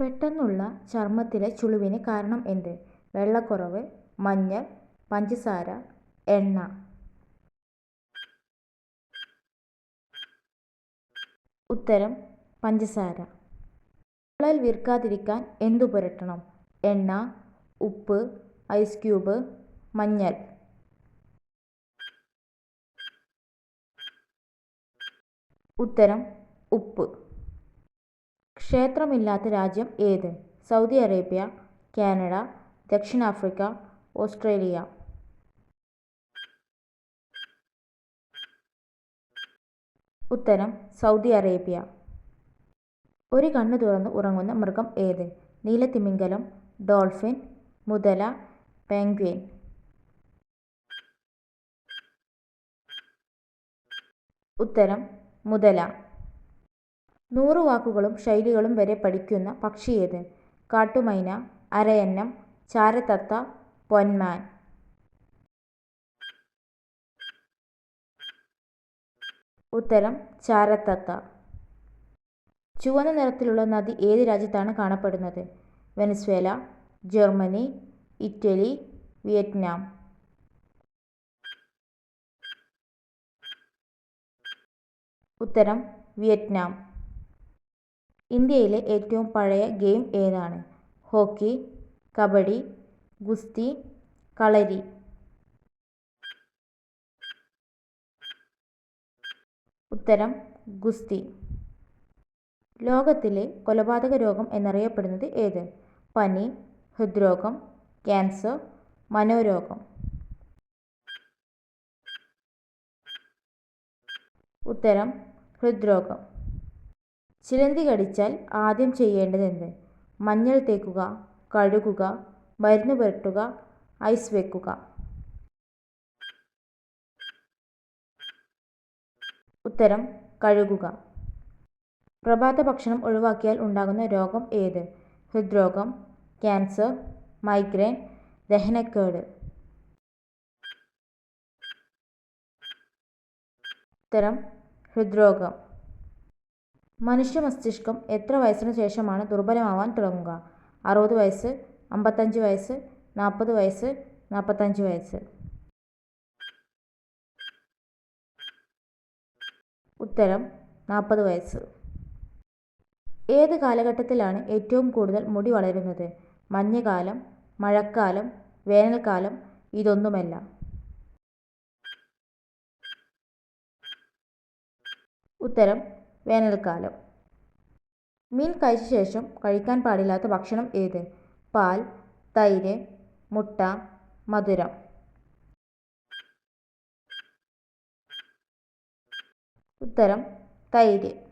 പെട്ടെന്നുള്ള ചർമ്മത്തിലെ ചുളിവിന് കാരണം എന്ത്? വെള്ളക്കുറവ് മഞ്ഞൾ പഞ്ചസാര എണ്ണ. ഉത്തരം പഞ്ചസാര. വിള്ളൽ വീർക്കാതിരിക്കാൻ എന്തു പുരട്ടണം? എണ്ണ ഉപ്പ് ഐസ് ക്യൂബ് മഞ്ഞൾ. ഉത്തരം ഉപ്പ്. ക്ഷേത്രമില്ലാത്ത രാജ്യം ഏത്? സൗദി അറേബ്യ കാനഡ ദക്ഷിണാഫ്രിക്ക ഓസ്ട്രേലിയ. ഉത്തരം സൗദി അറേബ്യ. ഒരു കണ്ണു തുറന്ന് ഉറങ്ങുന്ന മൃഗം ഏത്? നീലത്തിമിംഗലം ഡോൾഫിൻ മുതല പെൻഗ്വിൻ ഉത്തരം മുതല. നൂറ് വാക്കുകളും ശൈലികളും വരെ പഠിക്കുന്ന പക്ഷിയേത്? കാട്ടുമൈന അരയന്നം ചാരത്തത്ത പൊന്മാൻ. ഉത്തരം ചാരത്തത്ത. ചുവന്ന നിറത്തിലുള്ള നദി ഏത് രാജ്യത്താണ് കാണപ്പെടുന്നത്? Venezuela Germany Italy Vietnam. ഉത്തരം വിയറ്റ്നാം. ഇന്ത്യയിലെ ഏറ്റവും പഴയ ഗെയിം ഏതാണ്? ഹോക്കി കബഡി ഗുസ്തി കളരി. ഉത്തരം ഗുസ്തി. ലോകത്തിലെ കൊലപാതക രോഗം എന്നറിയപ്പെടുന്നത് ഏത്? പനി ഹൃദ്രോഗം ക്യാൻസർ മനോരോഗം. ഉത്തരം ഹൃദ്രോഗം. ചിലന്തി കടിച്ചാൽ ആദ്യം ചെയ്യേണ്ടതെന്ത്? മഞ്ഞൾ തേക്കുക കഴുകുക മരുന്ന് പുരട്ടുക ഐസ് വെക്കുക. ഉത്തരം കഴുകുക. പ്രഭാത ഭക്ഷണം ഒഴിവാക്കിയാൽ ഉണ്ടാകുന്ന രോഗം ഏത്? ഹൃദ്രോഗം ക്യാൻസർ മൈഗ്രെയിൻ ദഹനക്കേട്. ഉത്തരം ഹൃദ്രോഗം. മനുഷ്യ മസ്തിഷ്കം എത്ര വയസ്സിനു ശേഷമാണ് ദുർബലമാവാൻ തുടങ്ങുക? അറുപത് വയസ്സ് അമ്പത്തഞ്ച് വയസ്സ് നാൽപ്പത് വയസ്സ് നാൽപ്പത്തഞ്ച് വയസ്സ്. ഉത്തരം നാൽപ്പത് വയസ്സ്. ഏത് കാലഘട്ടത്തിലാണ് ഏറ്റവും കൂടുതൽ മുടി വളരുന്നത്? മഞ്ഞുകാലം മഴക്കാലം വേനൽക്കാലം ഇതൊന്നുമല്ല. ഉത്തരം വേനൽക്കാലം. മീൻ കഴിച്ച ശേഷം കഴിക്കാൻ പാടില്ലാത്ത ഭക്ഷണം ഏത്? പാൽ തൈര് മുട്ട മധുരം. ഉത്തരം തൈര്.